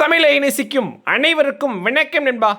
தமிழை நேசிக்கும் அனைவருக்கும் வணக்கம் நண்பா.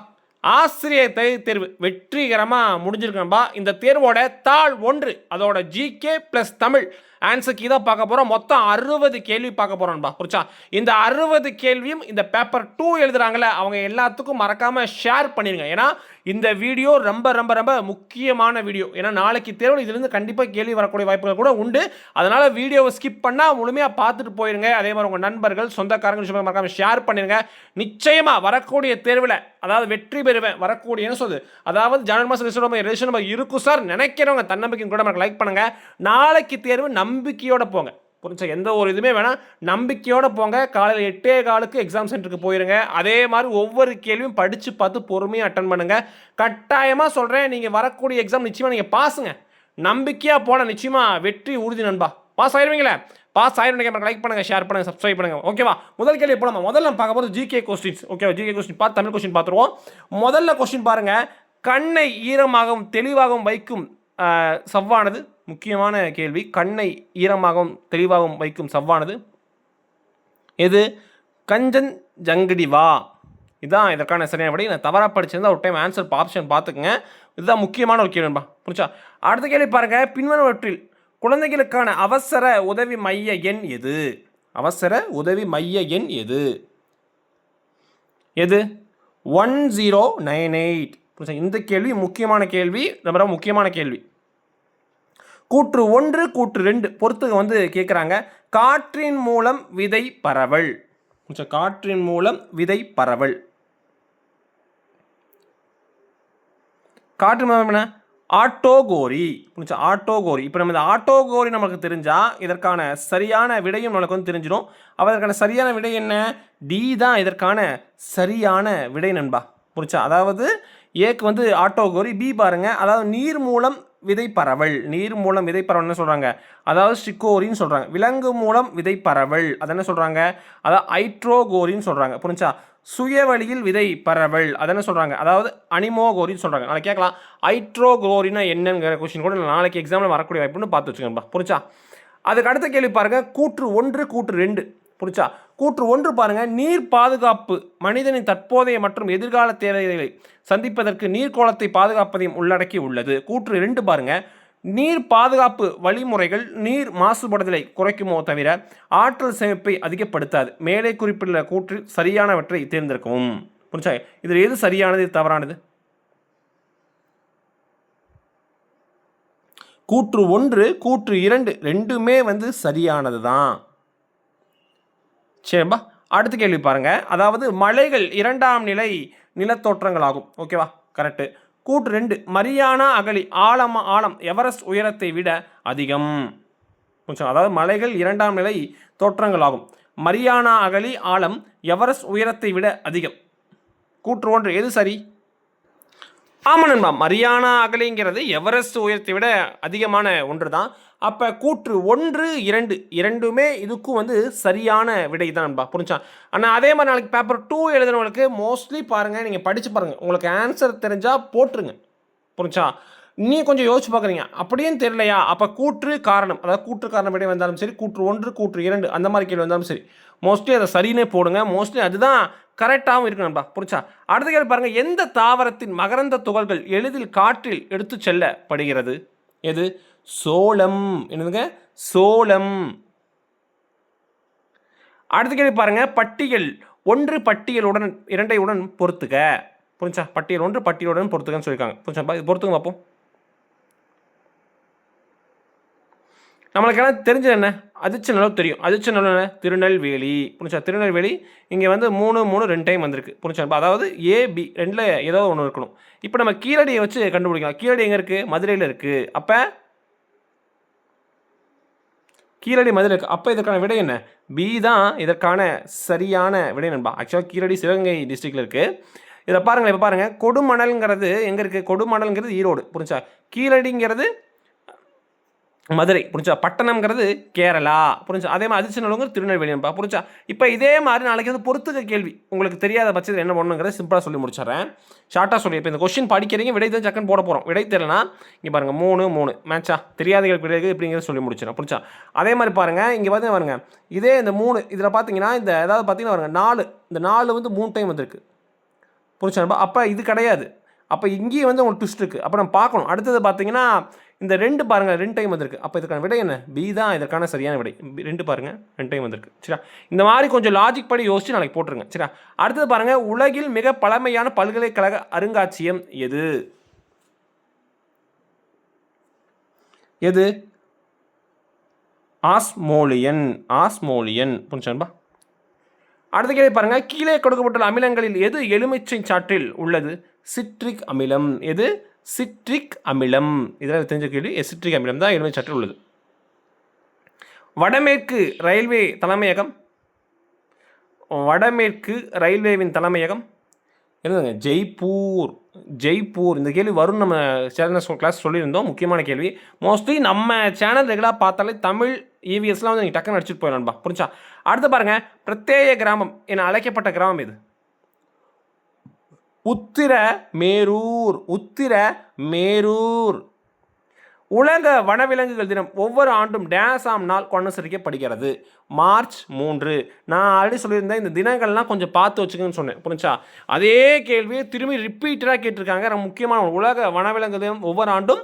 ஆசிரியர் தகுதி தேர்வு வெற்றிகரமாக முடிஞ்சிருக்கேன்பா இந்த தேர்வோட தாள் ஒன்று அதோட ஜிகே ப்ளஸ் தமிழ். ஆன்சருக்கு இதை பார்க்க போகிறோம் மொத்தம் அறுபது கேள்வி பார்க்க போகிறோம்பா புரிச்சா இந்த அறுபது கேள்வியும் இந்த பேப்பர் டூ எழுதுறாங்களே அவங்க எல்லாத்துக்கும் மறக்காமல் ஷேர் பண்ணிடுங்க ஏன்னா இந்த வீடியோ ரொம்ப ரொம்ப ரொம்ப முக்கியமான வீடியோ. ஏன்னா நாளைக்கு தேர்வு இதுலேருந்து கண்டிப்பாக கேள்வி வரக்கூடிய வாய்ப்புகள் கூட உண்டு. அதனால் வீடியோவை ஸ்கிப் பண்ணால் முழுமையாக பார்த்துட்டு போயிருங்க. அதே மாதிரி உங்கள் நண்பர்கள் சொந்தக்காரங்க விஷயமா ஷேர் பண்ணிடுங்க நிச்சயமாக வரக்கூடிய தேர்வில் அதாவது வெற்றி பெறுவேன் வரக்கூடிய சொல்லுது அதாவது ஜனவரி மாதம் ரிசல்ட் ரிலேஷன் நம்ம இருக்கும் சார். நினைக்கிறவங்க தன்னம்பிக்கையும் கூட எனக்கு லைக் பண்ணுங்கள் நாளைக்கு தேர்வு நம்பிக்கையோடு போங்க. புரிஞ்சா? எந்த ஒரு இதுவுமே வேணாம் நம்பிக்கையோடு போங்க. காலையில் எட்டே காலுக்கு எக்ஸாம் சென்டருக்கு போயிருங்க. அதே மாதிரி ஒவ்வொரு கேள்வியும் படித்து பார்த்து பொறுமையாக அட்டன் பண்ணுங்கள் கட்டாயமாக சொல்கிறேன் நீங்கள் வரக்கூடிய எக்ஸாம் நிச்சயமாக நீங்கள் பாஸுங்க நம்பிக்கையாக போன நிச்சயமாக வெற்றி உறுதி நண்பா. பாஸ் ஆயிருவீங்களே? பாஸ் ஆயிரம் லைக் பண்ணுங்கள் ஷேர் பண்ணுங்கள் சப்ஸ்கிரைப் பண்ணுங்க ஓகேவா முதல் கேள்வி போலாமா? முதல்ல நம்ம பார்க்க போகிறது ஜிகே கொஸ்டின்ஸ் ஓகேவா ஜிகே கொஸ்டின் பார்த்து தமிழ் கொஸ்டின் பார்த்துருவோம். முதல்ல கொஸ்டின் பாருங்கள் கண்ணை ஈரமாகவும் தெளிவாகவும் வைக்கும் சவ்வானது. முக்கியமான கேள்வி. கண்ணை ஈரமாகவும் தெளிவாகவும் வைக்கும் சவ்வானது. எது? கஞ்சன் ஜங்கடி வா. இதுதான் இதற்கான சரியான விடை. நான் தவறாக படிச்சிருந்தா ஒரு டைம் ஆன்சர் ஆப்ஷன் பார்த்துக்குங்க. இதுதான் முக்கியமான ஒரு கேள்விப்பா புரிச்சா அடுத்த கேள்வி பாருங்க. பின்வருவற்றில் குழந்தைகளுக்கான அவசர உதவி மைய எண் எது? அவசர உதவி மைய எண் எது? எது? One zero nine eight. இந்த கேள்வி முக்கியமான கேள்வி. ரொம்ப முக்கியமான கேள்வி. கூற்று ஒன்று கூற்று ரெண்டு பொறுத்து வந்து கேட்குறாங்க காற்றின் மூலம் விதை பரவல். காற்றின் மூலம் விதை பரவல். காற்று மூலம் என்ன? ஆட்டோகோரி. புரிஞ்சா ஆட்டோகோரி. இப்போ நம்ம இந்த ஆட்டோகோரி நமக்கு தெரிஞ்சால் இதற்கான சரியான விடையும் நமக்கு வந்து தெரிஞ்சிடும் அப்ப அதற்கான சரியான விடை என்ன? டி தான் இதற்கான சரியான விடை நண்பா. புரிச்சா அதாவது ஏக்கு வந்து ஆட்டோகோரி பி பாருங்கள் அதாவது நீர் மூலம் விதை பரவல் நீர் மூலம் விதை சொல்கிறாங்க அதாவது ஸ்டிக்கோரின்னு சொல்கிறாங்க விலங்கு மூலம் விதை பரவல் அது என்ன சொல்கிறாங்க அதாவது ஐட்ரோகோரின்னு சொல்கிறாங்க புரிஞ்சா சுயவழியில் விதை பரவல் அது என்ன சொல்கிறாங்க அதாவது அனிமோகோரின்னு சொல்கிறாங்க நாளைக்கு கேட்கலாம். ஐட்ரோகோரினா என்னங்கிற கொஸ்டின் கூட நாளைக்கு எக்ஸாமில் வரக்கூடிய வாய்ப்புன்னு பார்த்து வச்சுக்கோங்கப்பா. புரிஞ்சா அதுக்கு அடுத்த கேள்வி பாருங்க. கூற்று ஒன்று கூற்று ரெண்டு. புரிச்சா? கூற்று ஒன்று பாருங்க. நீர் பாதுகாப்பு. மனிதனின் தற்போதைய மற்றும் எதிர்கால தேவைகளை சந்திப்பதற்கு நீர்க்கோளத்தை பாதுகாப்பதையும் உள்ளடக்கி உள்ளது. கூற்று ரெண்டு பாருங்க. நீர் பாதுகாப்பு வழிமுறைகள் நீர் மாசுபடுதலை குறைக்குமோ தவிர ஆற்றல் சேமிப்பை அதிகப்படுத்தாது. மேலே குறிப்பிட்டுள்ள கூற்றில் சரியானவற்றை தேர்ந்தெடுக்கவும். புரிச்சா இதில் எது சரியானது தவறானது? கூற்று ஒன்று கூற்று இரண்டு ரெண்டுமே வந்து சரியானது தான் சரிப்பா அடுத்த கேள்வி பாருங்கள் அதாவது மலைகள் இரண்டாம் நிலை நிலத்தோற்றங்களாகும். ஓகேவா கரெக்டு கூற்று ரெண்டு. மரியானா அகழி ஆழம ஆழம் எவரெஸ்ட் உயரத்தை விட அதிகம். கொஞ்சம் அதாவது மலைகள் இரண்டாம் நிலை தோற்றங்களாகும். மரியானா அகழி ஆழம் எவரெஸ்ட் உயரத்தை விட அதிகம். கூற்று ஒன்று. எது சரி? ஆமாம் நண்பா மரியானா அகலைங்கிறது எவரெஸ்ட் உயரத்தை விட அதிகமான ஒன்று தான் அப்போ கூற்று ஒன்று இரண்டு இரண்டுமே இதுக்கும் வந்து சரியான விடை தான் நண்பா புரிஞ்சா? ஆனால் அதே மாதிரி நாளைக்கு பேப்பர் டூ எழுதுனவங்களுக்கு மோஸ்ட்லி பாருங்கள் நீங்கள் படித்து பாருங்கள் உங்களுக்கு ஆன்சர் தெரிஞ்சால் போட்டுருங்க புரிஞ்சா? நீ கொஞ்சம் யோசிச்சு பார்க்குறீங்க. அப்படியும் தெரியலையா? அப்போ கூற்று காரணம். அதாவது கூற்று காரணம் எப்படி வந்தாலும் சரி கூற்று ஒன்று கூற்று இரண்டு அந்த மாதிரி கேள்வி வந்தாலும் சரி. மோஸ்ட்லி அதை சரினே போடுங்க. மோஸ்ட்லி அதுதான் கரெக்டாகவும் இருக்கு நண்பா. புரிச்சா அடுத்த கேள்வி பாருங்கள் எந்த தாவரத்தின் மகரந்த துகள்கள் எளிதில் காற்றில் எடுத்து செல்லப்படுகிறது? எது? சோளம். என்னதுங்க? சோளம். அடுத்த கேள்வி பாருங்க. பட்டியல். ஒன்று பட்டியலுடன் இரண்டை உடன் புரிஞ்சா? பட்டியல் ஒன்று பட்டியலுடன் பொறுத்துக்கன்னு சொல்லியிருக்காங்க. புரிஞ்சா? இது பொறுத்துங்க பார்ப்போம் நம்மளுக்கெல்லாம் தெரிஞ்சது என்ன? அதிர்ச்சி நிலவு தெரியும். அதிர்ச்சி நிலவு என்ன திருநெல்வேலி. புரிஞ்சா திருநெல்வேலி இங்கே வந்து மூணு மூணு ரெண்டு டைம் வந்திருக்கு. புரிஞ்சா அதாவது ஏ பி ரெண்டில் ஏதோ ஒன்று இருக்கணும். இப்போ நம்ம கீழடியை வச்சு கண்டுபிடிக்கலாம். கீழடி எங்கே இருக்குது மதுரையில் இருக்குது அப்போ கீழடி மதுரை இருக்குது அப்போ இதற்கான விடை என்ன? பி தான் இதற்கான சரியான விடை நண்பா. ஆக்சுவலாக கீழடி சிவகங்கை டிஸ்ட்ரிக்டில் இருக்குது இதில் பாருங்கள் இப்போ பாருங்கள் கொடுமணல்ங்கிறது எங்கே இருக்குது கொடுமணல்ங்கிறது ஈரோடு. புரிஞ்சா கீழடிங்கிறது மதுரை புரிஞ்சா? பட்டணம்ங்கிறது கேரளா புரிஞ்சா? அதே மாதிரி அதிர்ச்சி திருநெல்வேலிப்பா புரிஞ்சா? இப்போ இதே மாதிரி நாளைக்கு வந்து பொறுத்துக்க கேள்வி. உங்களுக்கு தெரியாத பட்சத்தில் என்ன பண்ணணுங்கிறத சிம்பிளாக சொல்லி முடிச்சிடுறேன். ஷார்ட்டாக சொல்லி இப்போ இந்த கொஸ்டின் படிக்கிறீங்க விடை தான் சக்கன் போட போகிறோம் விடை தெரியலனா இங்கே பாருங்கள் மூணு மூணு. மேட்சா தெரியாதவங்களுக்கு விடை இப்படிங்கிறத சொல்லி முடிச்சிடும் புரிஞ்சா? அதே மாதிரி பாருங்கள் இங்கே பார்த்தீங்கன்னா பாருங்க இதே இந்த மூணு இதில் பார்த்தீங்கன்னா இந்த ஏதாவது பார்த்தீங்கன்னா பாருங்கள் நாலு. இந்த நாலு வந்து மூணு டைம் வந்திருக்கு. புரிச்சா அப்போ இது கிடையாது. அப்போ இங்கேயும் வந்து உங்களுக்கு ட்விஸ்ட் இருக்குது அப்போ நம்ம பார்க்கணும். அடுத்தது பார்த்தீங்கன்னா இந்த ரெண்டு பாருங்கள் ரெண்டு டைம் வந்திருக்கு. அப்போ இதுக்கான விடை என்ன? பி தான் இதற்கான சரியான விடை. ரெண்டு பாருங்கள் ரெண்டு டைம் வந்திருக்கு. சரியா? இந்த மாதிரி கொஞ்சம் லாஜிக் படி யோசிச்சு நாளைக்கு போட்டுருங்க. சரியா? அடுத்தது பாருங்கள் உலகில் மிக பழமையான பல்கலைக்கழக அருங்காட்சியகம் எது? எது? ஆஸ்மோலியன். ஆஸ்மோலியன். புரிஞ்சான்பா அடுத்த கேள்வி பாருங்க கீழே கொடுக்கப்பட்டுள்ள அமிலங்களில் எது எலுமிச்சை சாற்றில் உள்ளது? சிட்ரிக் அமிலம். எது? சிட்ரிக் அமிலம். இதெல்லாம் தெரிஞ்ச கேள்வி. சிட்ரிக் அமிலம் தான் எலுமிச்சை சாற்றில் உள்ளது. வடமேற்கு ரயில்வே தலைமையகம். வடமேற்கு ரயில்வேவின் தலைமையகம். எழுதுங்க ஜெய்ப்பூர். ஜெய்ப்பூர். இந்த கேள்வி வரும் நம்ம சேனல் கிளாஸ் சொல்லியிருந்தோம். முக்கியமான கேள்வி. மோஸ்ட்லி நம்ம சேனல் ரெகுலாக பார்த்தாலே தமிழ் இவிஎஸ்லாம் வந்து நீங்கள் டக்குன்னு அடிச்சுட்டு போயிடலாம்பா புரிஞ்சா? அடுத்து பாருங்கள் பிரத்யேக கிராமம் என அழைக்கப்பட்ட கிராமம் இது உத்திர மேரூர் உத்திர மேரூர். உலக வனவிலங்குகள் தினம் ஒவ்வொரு ஆண்டும் டேஸ் ஆம் நாள் அனுசரிக்கப்படுகிறது மார்ச் மூன்று. நான் ஆல்ரெடி சொல்லியிருந்தேன் இந்த தினங்கள்லாம் கொஞ்சம் பார்த்து வச்சுக்கன்னு சொன்னேன் புரிஞ்சா அதே கேள்வியை திரும்பி ரிப்பீட்டடாக கேட்டிருக்காங்க. ரொம்ப முக்கியமான உலக வனவிலங்கு தினம் ஒவ்வொரு ஆண்டும்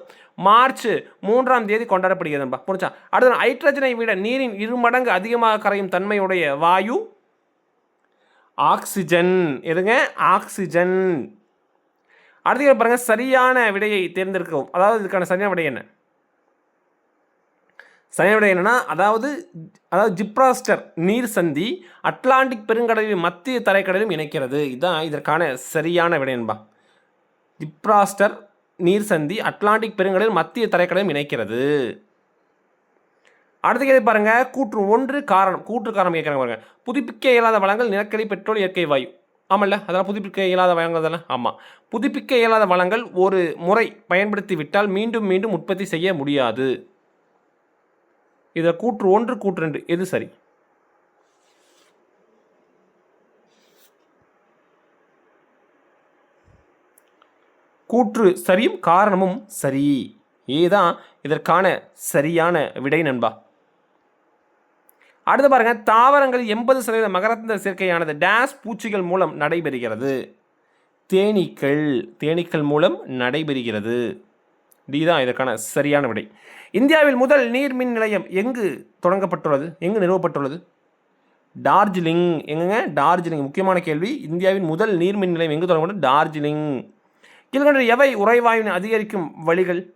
மார்ச் மூன்றாம் தேதி கொண்டாடப்படுகிறதுப்பா புரிஞ்சா அடுத்து ஹைட்ரஜனை விட நீரின் இரு மடங்கு அதிகமாக கரையும் தன்மையுடைய வாயு ஆக்சிஜன். எதுங்க? ஆக்சிஜன். அடுத்து பாருங்கள் பாருங்க சரியான விடையை தேர்ந்தெடுக்கவும். அதாவது இதுக்கான சரியான விடை என்ன? சரியான விடை என்னன்னா அதாவது அதாவது ஜிப்ராஸ்டர் நீர் சந்தி அட்லாண்டிக் பெருங்கடலையும் மத்திய தரைக்கடலும் இணைக்கிறது. இதுதான் இதற்கான சரியான விடை என்பா. ஜிப்ராஸ்டர் நீர் சந்தி அட்லாண்டிக் பெருங்கடலில் மத்திய தரைக்கடலும் இணைக்கிறது. அடுத்த கேள்வி பாருங்க. கூற்று ஒன்று காரணம். கூற்று காரணம் கேட்குறாங்க பாருங்க. புதுப்பிக்க இயலாத வளங்கள் நிலக்கரி பெட்ரோல் இயற்கை வாயு. ஆமல்ல? அதெல்லாம் புதுப்பிக்க இயலாத வளங்கள் தானே? ஆமாம் புதுப்பிக்க இயலாத வளங்கள் ஒரு முறை பயன்படுத்தி விட்டால் மீண்டும் மீண்டும் உற்பத்தி செய்ய முடியாது. இதை கூற்று ஒன்று கூற்று ரெண்டு. எது சரி? கூற்று சரியும் காரணமும் சரி. ஏதான் இதற்கான சரியான விடை நண்பா? அடுத்து பாருங்க தாவரங்கள் எண்பது சதவீத மகரந்த சேர்க்கையானது டேஸ் பூச்சிகள் மூலம் நடைபெறுகிறது. தேனீக்கள் தேனீக்கள் மூலம் நடைபெறுகிறது. டி தான் இதற்கான சரியான விடை. இந்தியாவில் முதல் நீர் மின் நிலையம் எங்கு தொடங்கப்பட்டுள்ளது? எங்கு நிறுவப்பட்டுள்ளது? டார்ஜிலிங். எங்கங்க? டார்ஜிலிங். முக்கியமான கேள்வி. இந்தியாவின் முதல் நீர்மின் நிலையம் எங்கு தொடங்கப்பட்டது? டார்ஜிலிங். கீழ்கண்ட எவை உறைவாயுவின் அதிகரிக்கும் வழிகள்?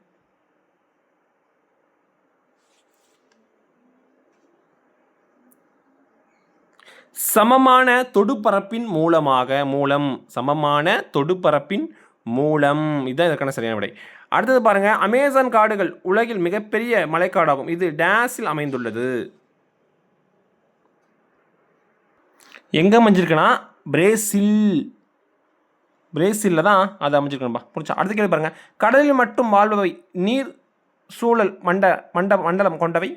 சமமான தொடுபரப்பின் மூலமாக மூலம் சமமான தொடுபரப்பின் மூலம். இதுதான் இதற்கான சரியான விடை. அடுத்தது பாருங்கள் அமேசான் காடுகள் உலகில் மிகப்பெரிய மலைக்காடாகும் இது டேஸில் அமைந்துள்ளது. எங்கே அமைஞ்சிருக்குன்னா பிரேசில். பிரேசிலில் தான் அது அமைஞ்சிருக்கணும்பா புரிச்சா அடுத்த கேள்வி பாருங்கள் கடலில் மட்டும் வாழ்பவை நீர் சூழல் மண்ட மண்ட மண்டலம் கொண்டவை?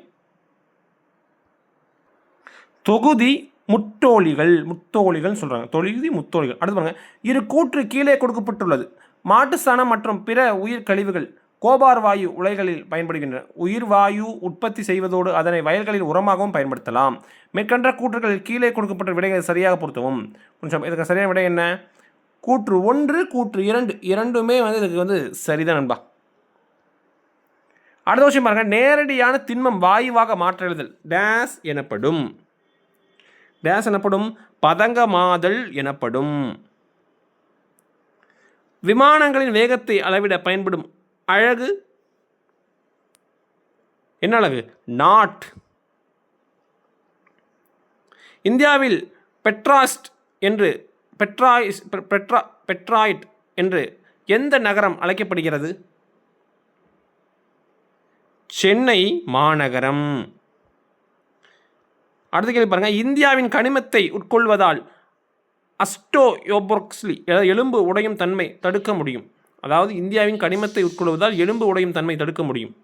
தொகுதி முட்டோலிகள் முத்தோலிகள் சொல்கிறாங்க தொழுதி முத்தோலிகள் அடுத்து பாருங்கள் இரு கூற்று கீழே கொடுக்கப்பட்டுள்ளது. மாட்டு சாணம் மற்றும் பிற உயிர் கழிவுகள் கோபார் வாயு உலைகளில் பயன்படுகின்றன. உயிர் வாயு உற்பத்தி செய்வதோடு அதனை வயல்களில் உரமாகவும் பயன்படுத்தலாம். மேற்கண்ட கூற்றுகளில் கீழே கொடுக்கப்பட்ட விடைகளை சரியாக பொருத்தவும். கொஞ்சம் இதுக்கு சரியான விடை என்ன? கூற்று ஒன்று கூற்று இரண்டு. இரண்டுமே வந்து இதுக்கு வந்து சரிதான் நண்பா. அடுத்த விஷயம் பாருங்கள் நேரடியான திண்மம் வாயுவாக மாற்ற எழுதல் டேஸ் எனப்படும். டேஸ் எனப்படும் பதங்கமாதல் எனப்படும். விமானங்களின் வேகத்தை அளவிட பயன்படும் அழகு. என்ன அழகு? நாட் இந்தியாவில் பெட்ராஸ்ட் என்று பெட்ராய்ஸ் பெட்ரா பெட்ராய்ட் என்று எந்த நகரம் அழைக்கப்படுகிறது? சென்னை மாநகரம். அடுத்த கேள்வி பாருங்கள் இந்தியாவின் கனிமத்தை உட்கொள்வதால் அஸ்டோயோபொர்க்ஸ்லி அதாவது எலும்பு உடையும் தன்மை தடுக்க முடியும். அதாவது இந்தியாவின் கனிமத்தை உட்கொள்வதால் எலும்பு உடையும் தன்மை தடுக்க முடியும்.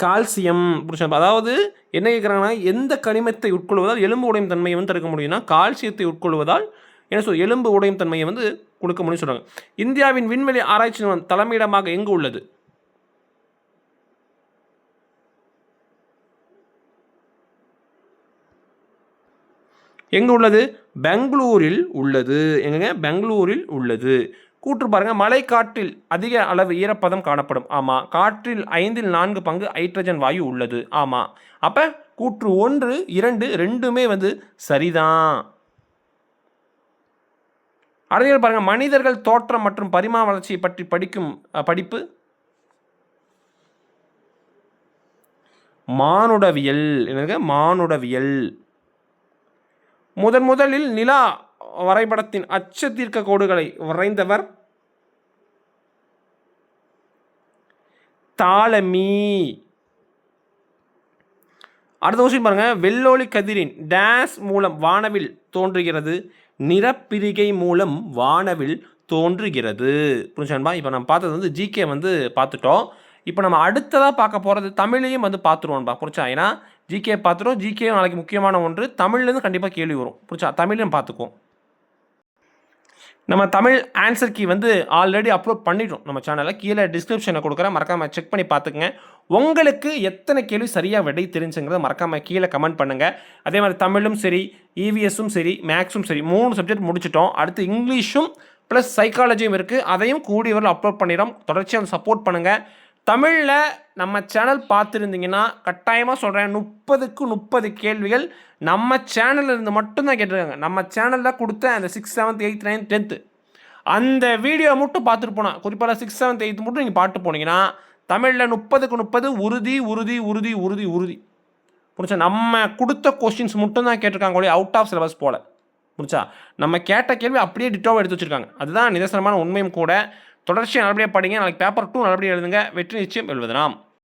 கால்சியம் புரிச்சா அதாவது என்ன கேட்குறாங்கன்னா எந்த கனிமத்தை உட்கொள்வதால் எலும்பு உடையும் தன்மையை வந்து தடுக்க முடியும்னா கால்சியத்தை உட்கொள்வதால் என்ன சொல் எலும்பு உடையும் தன்மையை வந்து கொடுக்க முடியும்னு சொல்கிறாங்க இந்தியாவின் விண்வெளி ஆராய்ச்சி நிறுவனம் தலைமையிடமாக எங்கு உள்ளது? எங்கே உள்ளது? பெங்களூரில் உள்ளது. எங்கங்க பெங்களூரில் உள்ளது. கூற்று பாருங்கள் மழை காற்றில் அதிக அளவு ஈரப்பதம் காணப்படும். ஆமாம் காற்றில் ஐந்தில் நான்கு பங்கு ஹைட்ரஜன் வாயு உள்ளது. ஆமாம் அப்போ கூற்று ஒன்று இரண்டு ரெண்டுமே வந்து சரிதான். அறிஞர் பாருங்க. மனிதர்கள் தோற்றம் மற்றும் பரிமாண வளர்ச்சியை பற்றி படிக்கும் படிப்பு? மானுடவியல். என்னங்க மானுடவியல். முதன் முதலில் நிலா வரைபடத்தின் அச்சத்தீர்க்க கோடுகளை வரைந்தவர் தாலமி அடுத்த கொஸ்டின் பாருங்க. வெள்ளோலி கதிரின் டேஸ் மூலம் வானவில் தோன்றுகிறது. நிறப்பிரிகை மூலம் வானவில் தோன்றுகிறது. புரிஞ்சான்பா இப்போ நம்ம பார்த்தது வந்து ஜிகே வந்து பார்த்துட்டோம். இப்போ நம்ம அடுத்ததாக பார்க்க போகிறது தமிழையும் வந்து பார்த்துருவோம்பா புரிச்சா ஏன்னா ஜிகே பார்த்துட்டோம். ஜிகே நாளைக்கு முக்கியமான ஒன்று. தமிழ்லேருந்து கண்டிப்பாக கேள்வி வரும். புரிச்சா தமிழையும் பார்த்துக்குவோம். நம்ம தமிழ் ஆன்சர் கீ வந்து ஆல்ரெடி அப்லோட் பண்ணிட்டோம். நம்ம சேனலில் கீழே டிஸ்கிரிப்ஷனில் கொடுக்குறேன். மறக்காமல் செக் பண்ணி பார்த்துக்குங்க. உங்களுக்கு எத்தனை கேள்வி சரியாக விடை தெரிஞ்சுங்கிறத மறக்காமல் கீழே கமெண்ட் பண்ணுங்கள் அதே மாதிரி தமிழும் சரி இவிஎஸும் சரி மேக்ஸும் சரி மூணு சப்ஜெக்ட் முடிச்சிட்டோம். அடுத்து இங்கிலீஷும் ப்ளஸ் சைக்காலஜியும் இருக்குது அதையும் கூடிய அப்லோட் பண்ணிடுறோம் தொடர்ச்சியாக சப்போர்ட் பண்ணுங்கள் தமிழில் நம்ம சேனல் பார்த்துருந்தீங்கன்னா கட்டாயமாக சொல்கிறேன் முப்பதுக்கு முப்பது கேள்விகள் நம்ம சேனலில் இருந்து மட்டும்தான் கேட்டிருக்காங்க. நம்ம சேனலில் கொடுத்த அந்த six seventh eighth ninth tenth அந்த வீடியோ மட்டும் பார்த்துட்டு போனால் குறிப்பாக சிக்ஸ் செவன்த் எயித் மட்டும் நீங்கள் பாட்டு போனீங்கன்னா தமிழில் முப்பதுக்கு முப்பது உறுதி உறுதி உறுதி உறுதி உறுதி. புரிச்சா நம்ம கொடுத்த கொஸ்டின்ஸ் மட்டும் தான் கேட்டிருக்காங்க ஒழிய அவுட் ஆஃப் சிலபஸ் போல். புரிச்சா நம்ம கேட்ட கேள்வி அப்படியே டிட்டோவை எடுத்து வச்சுருக்காங்க. அதுதான் நிதர்சனமான உண்மையும் கூட. தொடர்ச்சியாக நல்லபடியாக படிங்க. நாளைக்கு பேப்பர் டூ நல்லபடியாக எழுதுங்க. வெற்றி நிச்சயம் எழுதுலாம்